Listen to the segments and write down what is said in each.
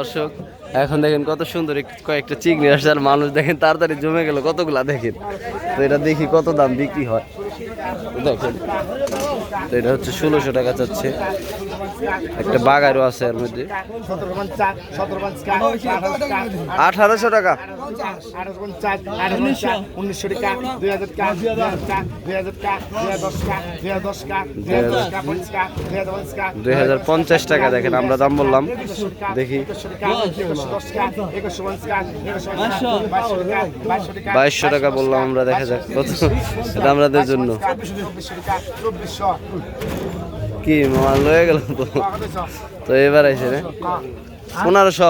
দর্শক, এখন দেখেন কত সুন্দর কয়েকটা চিংড়ি আসছে, আর মানুষ দেখেন তাড়াতাড়ি জমে গেল, কতগুলা দেখেন। তো এটা দেখি কত দাম বিক্রি হয়। দেখেন তো এটা হচ্ছে ষোলোশো টাকা চাচ্ছে। একটা বাগারও আছে এর মধ্যে। আঠারোশো টাকা। দুই হাজার পঞ্চাশ টাকা দেখেন, আমরা দাম বললাম। দেখি। বাইশশো টাকা বললাম আমরা, দেখা যাক কত। এটা আমাদের জন্য। চব্বিশশো কি মাল লয়ে গেল তো তো এবার আইসে রে পনেরোশো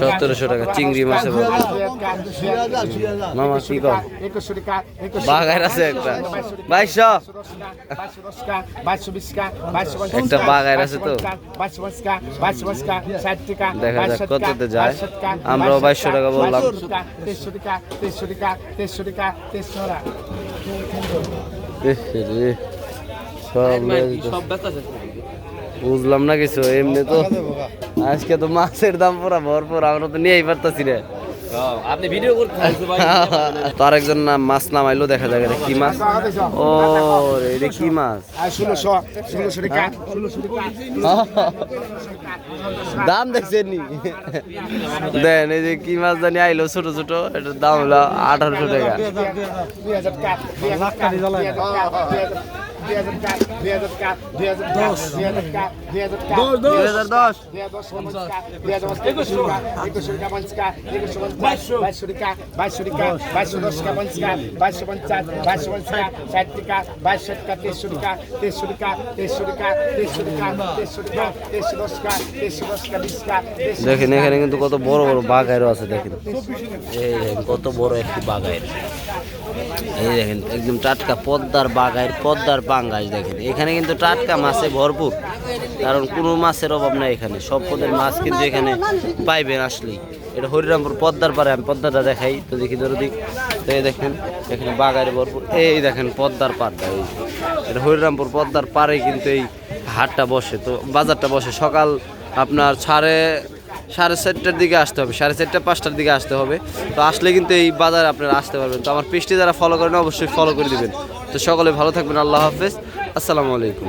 সতেরোশো টাকা চিংড়ি মাছে মামা কি বাঘের আছে একটা বাইশশো একটা বাঘের আছে তো দেখা যাক কততে যায় আমরাও বাইশশো টাকা বললাম তেইশশো টাকা তেইশশো টাকা তেইশশো টাকা তেইশশো টাকা বুঝলাম না কিছু এমনি তো আজকে তো মাছের দাম পুরা ভরপুর আমরা তো নিয়েই পারতাছি রে। আপনি ভিডিও করতে ভাই। তার একজন নাম মাছ নামাইলো দেখা যাক এটা কি মাছ। ও রে, এটা কি মাছ? দাম দেখছেন নি? দেন এই যে কি মাছ জানি আইলো ছোট ছোট এটার দাম হলো আঠারোশো টাকা। দেখেন এখানে কিন্তু কত বড় বড় বাঘ আছে দেখেন। কত বড় একটি বাঘ এই দেখেন, একদম টাটকা পদ্মার বাগাইর পদ্মার পাঙ্গাস দেখেন। এখানে কিন্তু টাটকা মাছে ভরপুর, কারণ কোনো মাছের অভাব নাই এখানে। সব পদের মাছ কিন্তু এখানে পাইবেন আসলেই। এটা হরিরামপুর পদ্মার পারে আমি পদ্মাটা দেখাই, তো দেখি ধরো দিক। এই দেখেন, এখানে বাগাইরে ভরপুর। এই দেখেন পদ্মার পাড়টা, এই এটা হরিরামপুর পদ্মার পাড়ে কিন্তু এই হাটটা বসে। তো বাজারটা বসে সকাল আপনার সাড়ে সাড়ে চারটার দিকে আসতে হবে, সাড়ে চারটা, পাঁচটার দিকে আসতে হবে। তো আসলে কিন্তু এই বাজারে আপনারা আসতে পারবেন। তো আমার পেজটি যারা ফলো করেন, অবশ্যই ফলো করে দেবেন। তো সকলে ভালো থাকবেন, আল্লাহ হাফেজ। আসসালামু আলাইকুম।